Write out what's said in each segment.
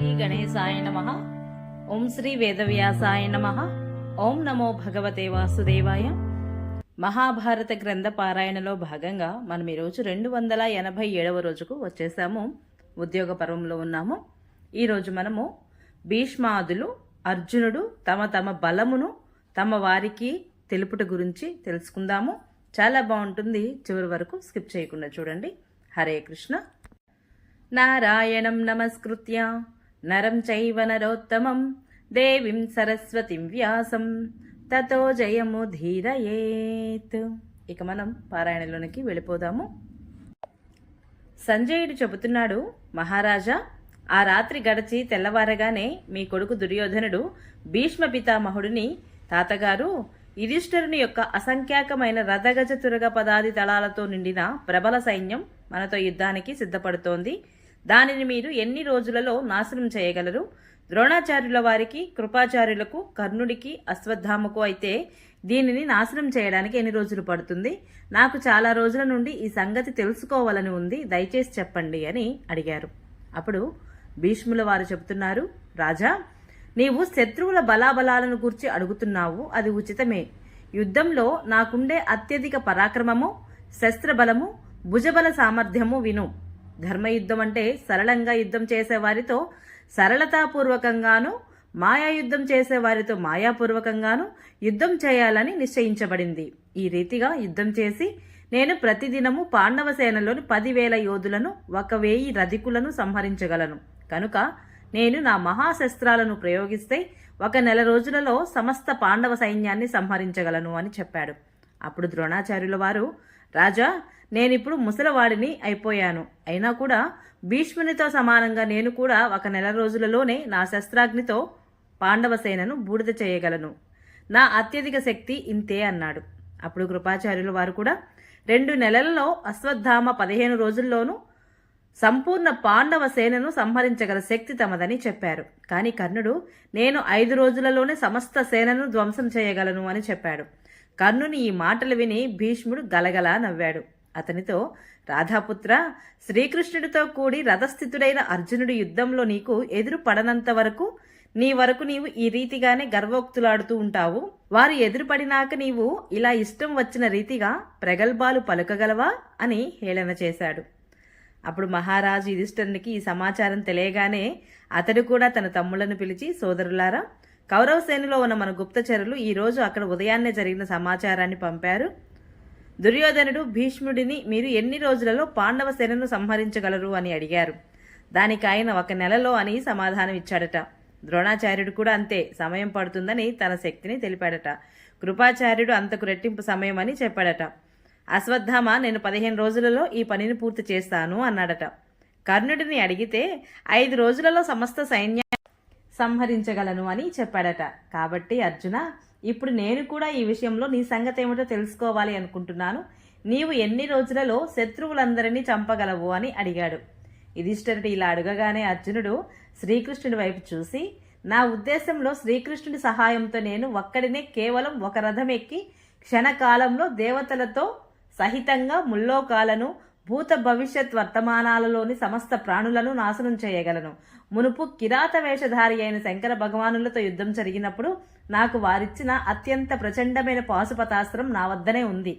శ్రీ గణేశాయ నమ ఓం శ్రీ వేదవ్యాసాయ నమ ఓం నమో భగవతే వాసుదేవాయ మహాభారత గ్రంథ పారాయణలో భాగంగా మనం ఈరోజు రెండు వందల ఎనభై ఏడవ రోజుకు వచ్చేసాము ఉద్యోగ పర్వంలో ఉన్నాము ఈరోజు మనము భీష్మాదులు అర్జునుడు తమ తమ బలమును తమ వారికి తెలుపుట గురించి తెలుసుకుందాము చాలా బాగుంటుంది చివరి వరకు స్కిప్ చేయకుండా చూడండి హరే కృష్ణ నారాయణం నమస్కృత్య నరం చైవ నరోత్తమం దేవిం సరస్వతిం వ్యాసం తతో జయము ధీరయేత్ ఇక మనం పారాయణలోనికి వెళ్ళిపోదాము సంజయుడు చెబుతున్నాడు మహారాజా ఆ రాత్రి గడిచి తెల్లవారగానే మీ కొడుకు దుర్యోధనుడు భీష్మ పితామహుడిని తాతగారు యుధిష్ఠరుని యొక్క అసంఖ్యాకమైన రథగజ తురగ పదాది దళాలతో నిండిన ప్రబల సైన్యం మనతో యుద్ధానికి సిద్ధపడుతోంది దానిని మీరు ఎన్ని రోజులలో నాశనం చేయగలరు ద్రోణాచార్యుల వారికి కృపాచార్యులకు కర్ణుడికి అశ్వత్థామకు అయితే దీనిని నాశనం చేయడానికి ఎన్ని రోజులు పడుతుంది నాకు చాలా రోజుల నుండి ఈ సంగతి తెలుసుకోవాలని ఉంది దయచేసి చెప్పండి అని అడిగారు అప్పుడు భీష్ముల వారు చెబుతున్నారు రాజా నీవు శత్రువుల బలాబలాలను గురించి అడుగుతున్నావు అది ఉచితమే యుద్ధంలో నాకుండే అత్యధిక పరాక్రమము శస్త్రబలము భుజబల సామర్థ్యము విను ధర్మయుద్ధం అంటే సరళంగా యుద్ధం చేసేవారితో సరళతాపూర్వకంగాను మాయా యుద్ధం చేసేవారితో మాయాపూర్వకంగాను యుద్ధం చేయాలని నిశ్చయించబడింది ఈ రీతిగా యుద్ధం చేసి నేను ప్రతిదినము పాండవ సేనలోని పదివేల యోధులను ఒక వెయ్యి రధికులను సంహరించగలను కనుక నేను నా మహాశస్త్రాలను ప్రయోగిస్తే ఒక నెల రోజులలో సమస్త పాండవ సైన్యాన్ని సంహరించగలను అని చెప్పాడు అప్పుడు ద్రోణాచార్యుల వారు రాజా నేనిప్పుడు ముసలవాడిని అయిపోయాను అయినా కూడా భీష్మునితో సమానంగా నేను కూడా ఒక నెల రోజులలోనే నా శస్త్రాగ్నితో పాండవ సేనను బూడిద చేయగలను నా అత్యధిక శక్తి ఇంతే అన్నాడు అప్పుడు కృపాచార్యుల వారు కూడా రెండు నెలలలో అశ్వత్థామ పదిహేను రోజుల్లోనూ సంపూర్ణ పాండవ సేనను సంహరించగల శక్తి తమదని చెప్పారు కానీ కర్ణుడు నేను ఐదు రోజులలోనే సమస్త సేనను ధ్వంసం చేయగలను అని చెప్పాడు కర్ణుని ఈ మాటలు విని భీష్ముడు గలగలా నవ్వాడు అతనితో రాధాపుత్ర శ్రీకృష్ణుడితో కూడి రథస్థితుడైన అర్జునుడి యుద్ధంలో నీకు ఎదురు పడనంత వరకు నీ వరకు నీవు ఈ రీతిగానే గర్వోక్తులాడుతూ ఉంటావు వారు ఎదురుపడినాక నీవు ఇలా ఇష్టం వచ్చిన రీతిగా ప్రగల్భాలు పలుకగలవా అని హేళన చేశాడు అప్పుడు మహారాజు యుధిష్ఠరునికి ఈ సమాచారం తెలియగానే అతడు కూడా తన తమ్ములను పిలిచి సోదరులారా కౌరవ సేనలో ఉన్న మన గుప్తచరులు ఈరోజు అక్కడ ఉదయాన్నే జరిగిన సమాచారాన్ని పంపారు దుర్యోధనుడు భీష్ముడిని మీరు ఎన్ని రోజులలో పాండవ సేనను సంహరించగలరు అని అడిగారు దానికి ఆయన ఒక నెలలో అని సమాధానం ఇచ్చాడట ద్రోణాచార్యుడు కూడా అంతే సమయం పడుతుందని తన శక్తిని తెలిపాడట కృపాచార్యుడు అంతకు రెట్టింపు సమయం అని చెప్పాడట అశ్వత్థామ నేను పదిహేను రోజులలో ఈ పనిని పూర్తి చేస్తాను అన్నాడట కర్ణుడిని అడిగితే ఐదు రోజులలో సమస్త సైన్యం సంహరించగలను అని చెప్పాడట కాబట్టి అర్జున ఇప్పుడు నేను కూడా ఈ విషయంలో నీ సంగతి ఏమిటో తెలుసుకోవాలి అనుకుంటున్నాను నీవు ఎన్ని రోజులలో శత్రువులందరినీ చంపగలవు అని అడిగాడు యుధిష్ఠరుడు ఇలా అడగగానే అర్జునుడు శ్రీకృష్ణుడి వైపు చూసి నా ఉద్దేశంలో శ్రీకృష్ణుడి సహాయంతో నేను ఒక్కడినే కేవలం ఒక రథం ఎక్కి క్షణకాలంలో దేవతలతో సహితంగా ముల్లోకాలను భూత భవిష్యత్ వర్తమానాలలోని సమస్త ప్రాణులను నాశనం చేయగలను మునుపు కిరాత వేషధారి అయిన శంకర భగవానులతో యుద్ధం జరిగినప్పుడు నాకు వారిచ్చిన అత్యంత ప్రచండమైన పాశుపతాస్త్రం నా వద్దనే ఉంది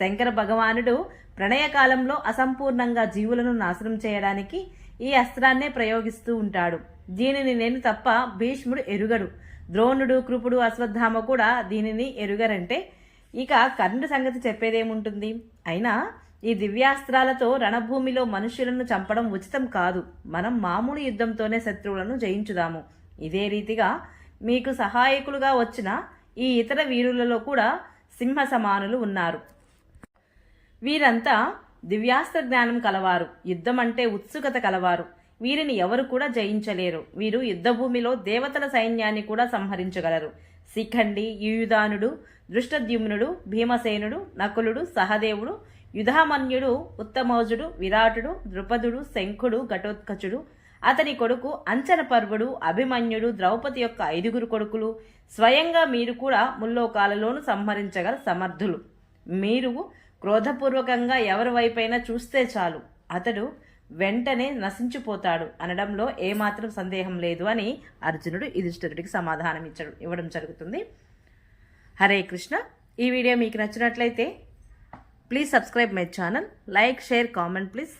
శంకర భగవానుడు ప్రణయకాలంలో అసంపూర్ణంగా జీవులను నాశనం చేయడానికి ఈ అస్త్రాన్నే ప్రయోగిస్తూ ఉంటాడు దీనిని నేను తప్ప భీష్ముడు ఎరుగడు ద్రోణుడు కృపుడు అశ్వత్థామ కూడా దీనిని ఎరుగరంటే ఇక కర్ణుడి సంగతి చెప్పేదేముంటుంది అయినా ఈ దివ్యాస్త్రాలతో రణభూమిలో మనుషులను చంపడం ఉచితం కాదు మనం మామూలు యుద్ధంతోనే శత్రువులను జయించుదాము ఇదే రీతిగా మీకు సహాయకులుగా వచ్చిన ఈ ఇతర వీరులలో కూడా సింహ సమానులు ఉన్నారు వీరంతా దివ్యాస్త్ర జ్ఞానం కలవారు యుద్ధం అంటే ఉత్సుకత కలవారు వీరిని ఎవరు కూడా జయించలేరు వీరు యుద్ధభూమిలో దేవతల సైన్యాన్ని కూడా సంహరించగలరు శిఖండి యుయుధానుడు దృష్టద్యుమ్నుడు భీమసేనుడు నకులుడు సహదేవుడు యుధామన్యుడు ఉత్తమోజుడు విరాటుడు ద్రుపదుడు శంఖుడు ఘటోత్కచుడు అతని కొడుకు అంచన పర్వుడు అభిమన్యుడు ద్రౌపది యొక్క ఐదుగురు కొడుకులు స్వయంగా మీరు కూడా ముల్లోకాలలోను సంహరించగల సమర్థులు మీరు క్రోధపూర్వకంగా ఎవరి వైపైనా చూస్తే చాలు అతడు వెంటనే నశించిపోతాడు అనడంలో ఏమాత్రం సందేహం లేదు అని అర్జునుడు యుధిష్ఠిరుడికి సమాధానం ఇచ్చడు ఇవ్వడం జరుగుతుంది హరే కృష్ణ ఈ వీడియో మీకు నచ్చినట్లయితే Please subscribe my channel. Like, share, comment please.